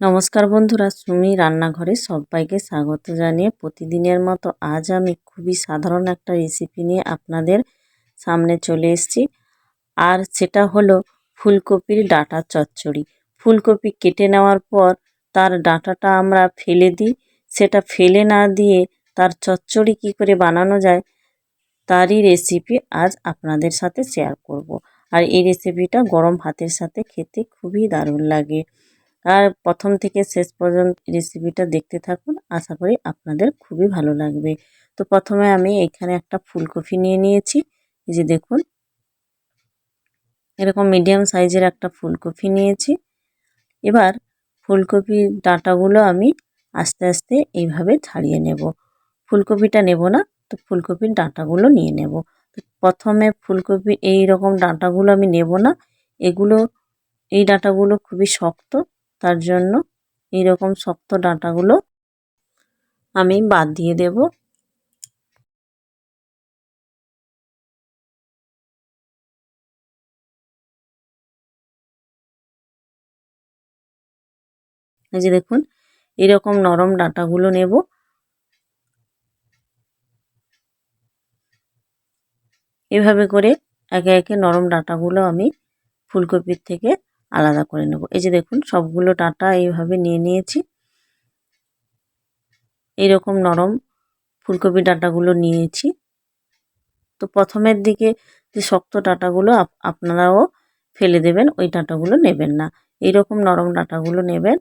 নমস্কার বন্ধুরা, সুমি রান্নাঘরে সবাইকে স্বাগত জানিয়ে প্রতিদিনের মতো আজ আমি খুবই সাধারণ একটা রেসিপি নিয়ে আপনাদের সামনে চলে এসেছি। আর সেটা হলো ফুলকপির ডাঁটা চচ্চড়ি। ফুলকপি কেটে নেওয়ার পর তার ডাঁটাটা আমরা ফেলে দিই। সেটা ফেলে না দিয়ে তার চচ্চড়ি কী করে বানানো যায় তারই রেসিপি আজ আপনাদের সাথে শেয়ার করব। আর এই রেসিপিটা গরম ভাতের সাথে খেতে খুবই দারুণ লাগে। আর প্রথম থেকে শেষ পর্যন্ত রেসিপিটা দেখতে থাকুন। আশা করি আপনাদের খুবই ভালো লাগবে। তো প্রথমে আমি এখানে একটা ফুলকপি নিয়ে নিয়েছি। এই যে দেখুন। এরকম মিডিয়াম সাইজের একটা ফুলকপি নিয়েছি। এবার ফুলকপির ডাঁটাগুলো আমি আস্তে আস্তে এইভাবে ছাড়িয়ে নেব। ফুলকপিটা নেব না, তো ফুলকপির ডাঁটাগুলো নিয়ে নেব। প্রথমে ফুলকপি এই রকম ডাঁটাগুলো আমি নেব না। এগুলো, এই ডাঁটাগুলো খুবই শক্ত। তার জন্য এইরকম শক্ত ডাঁটাগুলো আমি বাদ দিয়ে দেব। এই যে দেখুন এরকম নরম ডাঁটাগুলো নেব। এভাবে করে একে একে নরম ডাঁটাগুলো আমি ফুলকপির থেকে আলাদা করে নেব। এই যে দেখুন, সবগুলো ডাঁটা এইভাবে নিয়ে নিয়েছি। এইরকম নরম ফুলকপি ডাঁটাগুলো নিয়েছি। তো প্রথমের দিকে যে শক্ত ডাঁটাগুলো আপনারাও ফেলে দেবেন, ওই ডাঁটাগুলো নেবেন না। এইরকম নরম ডাঁটাগুলো নেবেন।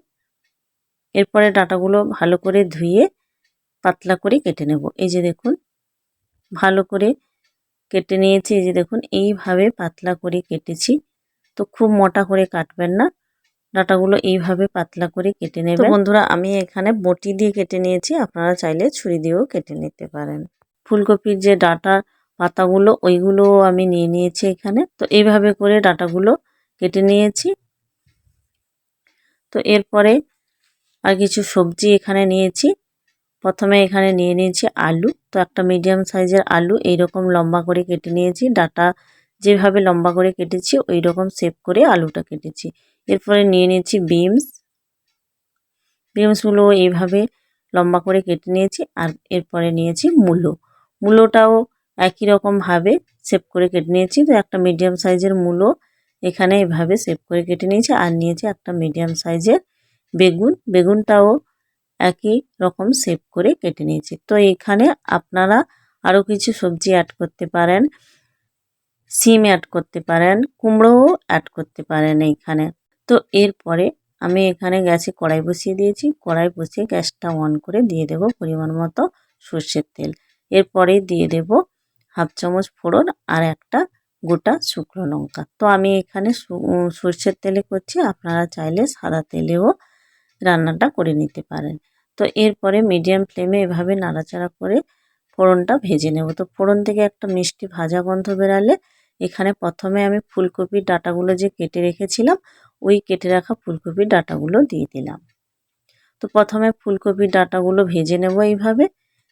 এরপরে ডাঁটাগুলো ভালো করে ধুয়ে পাতলা করে কেটে নেব। এই যে দেখুন, ভালো করে কেটে নিয়েছি। এই যে দেখুন, এইভাবে পাতলা করে কেটেছি। তো খুব মোটা করে কাটবেন না। ডাটাগুলো এইভাবে পাতলা করে কেটে নেবেন। বন্ধুরা আমি এখানে বটি দিয়ে কেটে নিয়েছি। আপনারা চাইলে ছুরি দিয়েও কেটে নিতে পারেন। ফুলকপির যে ডাটা পাতাগুলো ওইগুলো আমি নিয়ে নিয়েছি এখানে। তো এইভাবে করে ডাটাগুলো কেটে নিয়েছি। তো এরপরে আর কিছু সবজি এখানে নিয়েছি। প্রথমে এখানে নিয়ে নিয়েছি আলু। তো একটা মিডিয়াম সাইজের আলু এইরকম লম্বা করে কেটে নিয়েছি। ডাটা যেভাবে লম্বা করে কেটেছি ওই রকম শেপ করে আলুটা কেটেছি। এরপরে নিয়ে নিয়েছি বিমস বিমসগুলো এইভাবে লম্বা করে কেটে নিয়েছি আর এরপরে নিয়েছি মূলো। মূলোটাও একই রকমভাবে শেপ করে কেটে নিয়েছি। তো একটা মিডিয়াম সাইজের মূলো এখানে এভাবে শেপ করে কেটে নিয়েছি আর নিয়েছি একটা মিডিয়াম সাইজের বেগুন। বেগুনটাও একই রকম শেপ করে কেটে নিয়েছি। তো এখানে আপনারা আরও কিছু সবজি অ্যাড করতে পারেন। সিম অ্যাড করতে পারেন, কুমড়োও অ্যাড করতে পারেন এইখানে। তো এরপরে আমি এখানে গ্যাসে কড়াই বসিয়ে দিয়েছি। কড়াই বসিয়ে গ্যাসটা অন করে দিয়ে দেব পরিমাণ মতো সর্ষের তেল। এরপরে দিয়ে দেব হাফ চামচ ফোড়ন আর একটা গোটা শুকনো লঙ্কা। তো আমি এখানে সর্ষের তেলে করছি। আপনারা চাইলে সাদা তেলেও রান্নাটা করে নিতে পারেন। তো এরপরে মিডিয়াম ফ্লেমে এভাবে নাড়াচাড়া করে ফোড়নটা ভেজে নেব। তো ফোড়ন থেকে একটা মিষ্টি ভাজা গন্ধ বেরালে এখানে প্রথমে আমি ফুলকপির ডাটাগুলো যে কেটে রেখেছিলাম, ওই কেটে রাখা ফুলকপির ডাটাগুলো দিয়ে দিলাম। তো প্রথমে ফুলকপির ডাটাগুলো ভেজে নেব এইভাবে।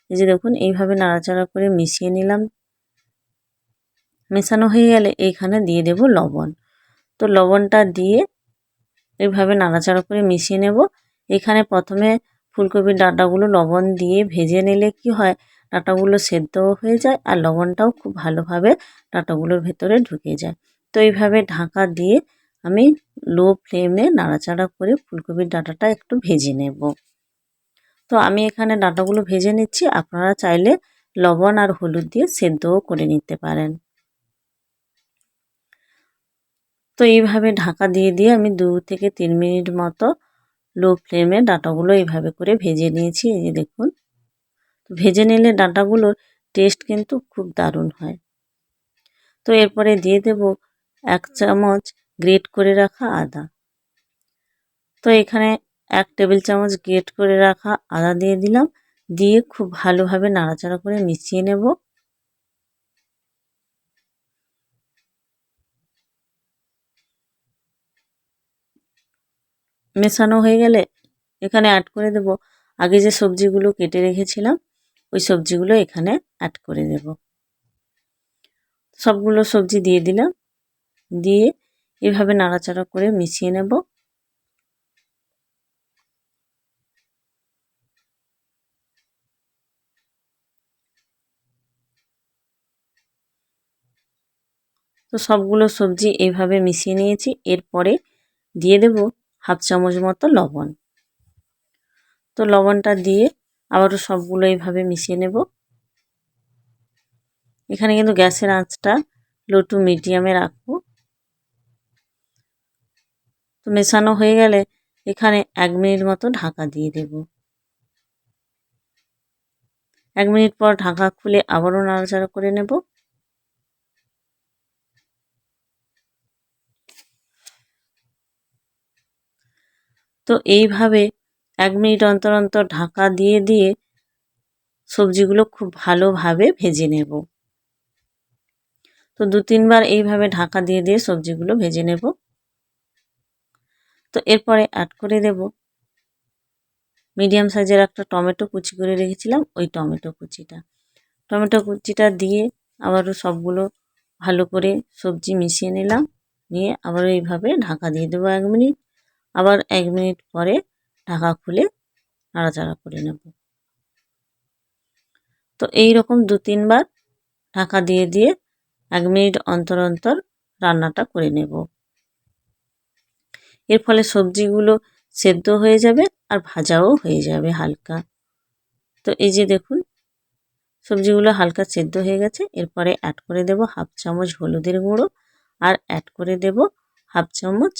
এই যে দেখুন, এইভাবে নাড়াচাড়া করে মিশিয়ে নিলাম। মেশানো হয়ে গেলে এইখানে দিয়ে দেব লবণ। তো লবণটা দিয়ে এইভাবে নাড়াচাড়া করে মিশিয়ে নেব। এখানে প্রথমে ফুলকপির ডাঁটাগুলো লবণ দিয়ে ভেজে নিলে কি হয় ডাঁটাগুলো সেদ্ধও হয়ে যায় আর লবণটাও খুব ভালোভাবে ডাঁটাগুলোর ভেতরে ঢুকে যায়। তো এইভাবে ঢাকা দিয়ে আমি লো ফ্লেমে নাড়াচাড়া করে ফুলকপির ডাঁটাটা একটু ভেজে নেব। তো আমি এখানে ডাঁটাগুলো ভেজে নিচ্ছি, আপনারা চাইলে লবণ আর হলুদ দিয়ে সেদ্ধও করে নিতে পারেন। তো এইভাবে ঢাকা দিয়ে দিয়ে আমি দু থেকে তিন মিনিট মতো লো ফ্লেমে ডাঁটাগুলো এইভাবে করে ভেজে নিয়েছি, এই যে দেখুন। ভেজে নিলে ডাঁটাগুলোর টেস্ট কিন্তু খুব দারুণ হয়। তো এরপরে দিয়ে দেব এক চামচ গ্রেট করে রাখা আদা। তো এখানে এক টেবিল চামচ গ্রেট করে রাখা আদা দিয়ে দিলাম। দিয়ে খুব ভালোভাবে নাড়াচাড়া করে মিশিয়ে নেব। মেশানো হয়ে গেলে এখানে অ্যাড করে দেব। আগে যে সবজিগুলো কেটে রেখেছিলাম ওই সবজিগুলো এখানে অ্যাড করে দেব। সবগুলো সবজি দিয়ে দিলাম। দিয়ে এভাবে নাড়াচাড়া করে মিশিয়ে নেব। তো সবগুলো সবজি এইভাবে মিশিয়ে নিয়েছি। এরপরে দিয়ে দেব হাফ চামচ মতো লবণ। তো লবণটা দিয়ে আবারও সবগুলো এইভাবে মিশিয়ে নেব। এখানে কিন্তু গ্যাসের আঁচটা লো টু মিডিয়ামে রাখব। তো মেশানো হয়ে গেলে এখানে এক মিনিট মতো ঢাকা দিয়ে দেব। এক মিনিট পর ঢাকা খুলে আবারও নাড়াচাড়া করে নেব। তো এইভাবে এক মিনিট অন্তর অন্তর ঢাকা দিয়ে দিয়ে সবজিগুলো খুব ভালোভাবে ভেজে নেব। তো দু তিনবার এইভাবে ঢাকা দিয়ে দিয়ে সবজিগুলো ভেজে নেব। তো এরপরে অ্যাড করে দেব। মিডিয়াম সাইজের একটা টমেটো কুচি করে রেখেছিলাম, ওই টমেটো কুচিটা। টমেটো কুচিটা দিয়ে আবারও সবগুলো ভালো করে সবজি মিশিয়ে নিলাম, নিয়ে আবার এইভাবে ঢাকা দিয়ে দেবো এক মিনিট। আবার এক মিনিট পরে ঢাকা খুলে নাড়াচাড়া করে নেব। তো এই রকম দু তিনবার ঢাকা দিয়ে দিয়ে এক মিনিট অন্তর অন্তর রান্নাটা করে নেব। এর ফলে সবজিগুলো সেদ্ধ হয়ে যাবে আর ভাজাও হয়ে যাবে হালকা। তো এই যে দেখুন, সবজিগুলো হালকা সেদ্ধ হয়ে গেছে। এরপরে অ্যাড করে দেব হাফ চামচ হলুদের গুঁড়ো আর অ্যাড করে দেব হাফ চামচ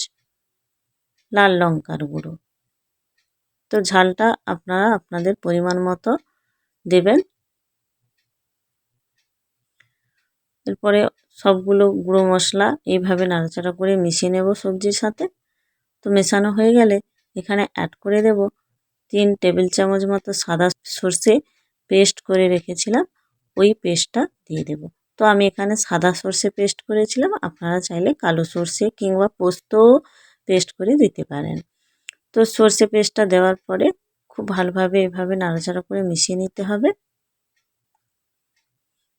লাল লঙ্কার গুঁড়ো। তো ঝালটা আপনারা আপনাদের পরিমাণ মতো দেবেন। এরপরে সবগুলো গুঁড়ো মশলা এইভাবে নাড়াচাড়া করে মিশিয়ে নেব সবজির সাথে। তো মেশানো হয়ে গেলে এখানে অ্যাড করে দেব তিন টেবিল চামচ মতো সাদা সর্ষে পেস্ট করে রেখেছিলাম, ওই পেস্টটা দিয়ে দেব। তো আমি এখানে সাদা সর্ষে পেস্ট করেছিলাম, আপনারা চাইলে কালো সর্ষে কিংবা পোস্ত পেস্ট করে দিতে পারেন। তো সর্ষে পেস্টটা দেওয়ার পরে খুব ভালোভাবে এভাবে নাড়াচাড়া করে মিশিয়ে নিতে হবে।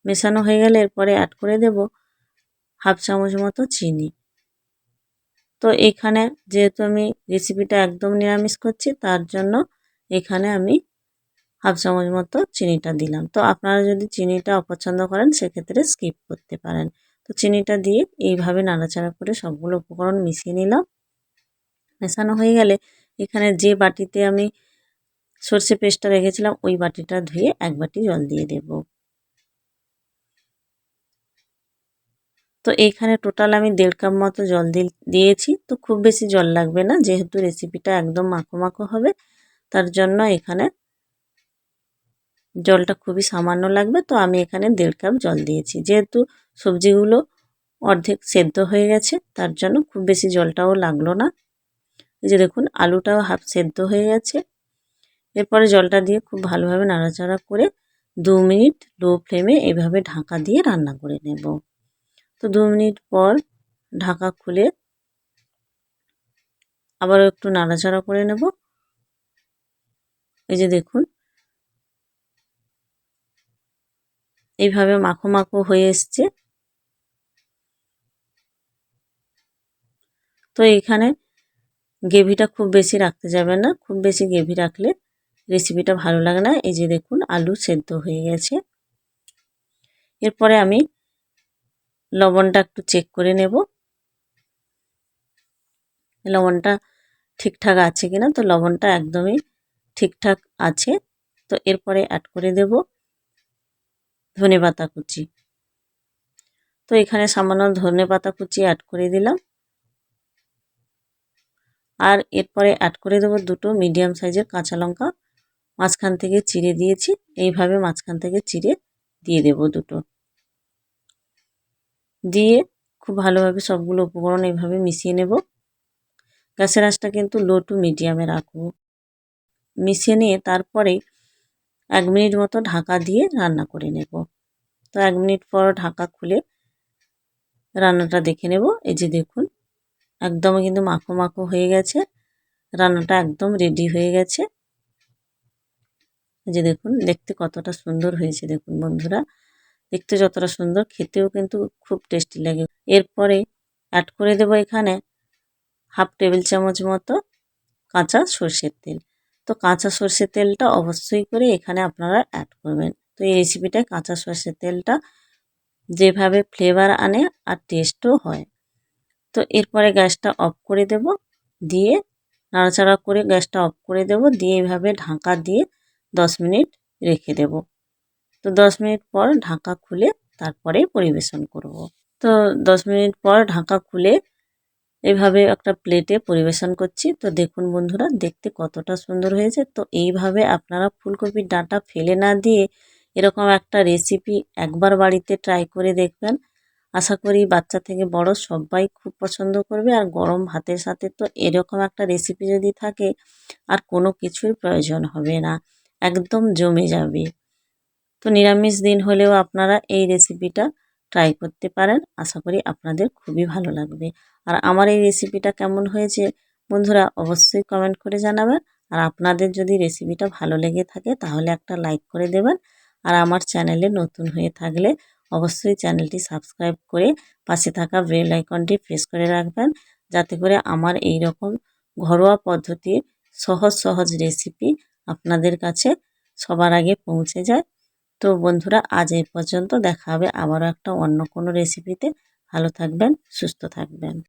মেশানো হয়ে গেলে এরপরে অ্যাড করে দেব হাফ চামচ মতো চিনি। তো এখানে যেহেতু আমি রেসিপিটা একদম নিরামিষ করছি, তার জন্য এখানে আমি হাফ চামচ মতো চিনিটা দিলাম। তো আপনারা যদি চিনিটা অপছন্দ করেন, সেক্ষেত্রে স্কিপ করতে পারেন। তো চিনিটা দিয়ে এইভাবে নাড়াচাড়া করে সবগুলো উপকরণ মিশিয়ে নিলাম। মেশানো হয়ে গেলে এখানে যে বাটিতে আমি সর্ষে পেস্টটা রেখেছিলাম, ওই বাটিটা ধুয়ে এক বাটি জল দিয়ে দেব। তো এইখানে টোটাল আমি দেড় কাপ মতো জল দিয়েছি। তো খুব বেশি জল লাগবে না, যেহেতু রেসিপিটা একদম মাখো মাখো হবে, তার জন্য এখানে জলটা খুবই সামান্য লাগবে। তো আমি এখানে দেড় কাপ জল দিয়েছি। যেহেতু সবজিগুলো অর্ধেক সেদ্ধ হয়ে গেছে, তার জন্য খুব বেশি জলটাও লাগল না। এই যে দেখুন, আলুটাও হাফ সেদ্ধ হয়ে গেছে। এরপরে জলটা দিয়ে খুব ভালোভাবে নাড়াচাড়া করে দু মিনিট লো ফ্লেমে এভাবে ঢাকা দিয়ে রান্না করে নেব। তো দু মিনিট পর ঢাকা খুলে আবারও একটু নাড়াচাড়া করে নেব। এই যে দেখুন, এইভাবে মাখো মাখো হয়ে এসছে। তো এখানে গ্রেভিটা খুব বেশি রাখতে যাবে না। খুব বেশি গ্রেভি রাখলে রেসিপিটা ভালো লাগে না। এই যে দেখুন, আলু সেদ্ধ হয়ে গেছে। এরপরে আমি লবণটা একটু চেক করে নেব। লবণটা ঠিকঠাক আছে কিনা? তো লবণটা একদমই ঠিকঠাক আছে। তো এরপরে অ্যাড করে দেব ধনে পাতা কুচি। তো এখানে সামান্য ধনে পাতা কুচি অ্যাড করে দিলাম। আর এরপরে অ্যাড করে দেবো দুটো মিডিয়াম সাইজের কাঁচা লঙ্কা। মাঝখান থেকে চিড়ে দিয়েছি, এইভাবে মাঝখান থেকে চিড়ে দিয়ে দেব দুটো। দিয়ে খুব ভালোভাবে সবগুলো উপকরণ এইভাবে মিশিয়ে নেব। গ্যাসের আঁচটা কিন্তু লো টু মিডিয়ামে রাখব। মিশিয়ে নিয়ে তারপরে এক মিনিট মতো ঢাকা দিয়ে রান্না করে নেব। তো এক মিনিট পর ঢাকা খুলে রান্নাটা দেখে নেব। এই যে দেখুন একদম কিন্তু মাখো মাখো হয়ে গেছে। রান্নাটা একদম রেডি হয়ে গেছে। যে দেখুন, দেখতে কতটা সুন্দর হয়েছে দেখুন বন্ধুরা। দেখতে যতটা সুন্দর, খেতেও কিন্তু খুব টেস্টি লাগে। এরপরে অ্যাড করে দেবো এখানে হাফ টেবিল চামচ মতো কাঁচা সর্ষের তেল। তো কাঁচা সর্ষের তেলটা অবশ্যই করে এখানে আপনারা অ্যাড করবেন। তো এই রেসিপিটায় কাঁচা সর্ষের তেলটা যেভাবে ফ্লেভার আনে আর টেস্টও হয়। তো এরপরে গ্যাসটা অফ করে দেব। দিয়ে নাড়াচাড়া করে গ্যাসটা অফ করে দেব। দিয়ে এভাবে ঢাকা দিয়ে দশ মিনিট রেখে দেব। তো দশ মিনিট পর ঢাকা খুলে তারপরে পরিবেশন করব। তো দশ মিনিট পর ঢাকা খুলে এভাবে একটা প্লেটে পরিবেশন করছি। তো দেখুন বন্ধুরা, দেখতে কতটা সুন্দর হয়েছে। তো এইভাবে আপনারা ফুলকপির ডাঁটা ফেলে না দিয়ে এরকম একটা রেসিপি একবার বাড়িতে ট্রাই করে দেখবেন। আশা করি বাচ্চা থেকে বড় সবাই খুব পছন্দ করবে। আর গরম ভাতের সাথে তো এরকম একটা রেসিপি যদি থাকে, আর কোনো কিছুর প্রয়োজন হবে না। একদম জমে যাবে। তো নিরামিষ দিন হলেও আপনারা এই রেসিপিটা ট্রাই করতে পারেন। আশা করি আপনাদের খুবই ভালো লাগবে। আর আমার এই রেসিপিটা কেমন হয়েছে, বন্ধুরা অবশ্যই কমেন্ট করে জানাবেন। আর আপনাদের যদি রেসিপিটা ভালো লেগে থাকে, তাহলে একটা লাইক করে দেবেন। আর আমার চ্যানেলে নতুন হয়ে থাকলে অবশ্যই চ্যানেলটি সাবস্ক্রাইব করে পাশে থাকা বেল আইকনটি প্রেস করে রাখবেন, যাতে করে আমার এই রকম ঘরোয়া পদ্ধতির সহজ সহজ রেসিপি আপনাদের কাছে সবার আগে পৌঁছে যায়। তো বন্ধুরা, আজ এই পর্যন্ত দেখা হবে আবারও একটা অন্য কোনো রেসিপিতে। ভালো থাকবেন, সুস্থ থাকবেন।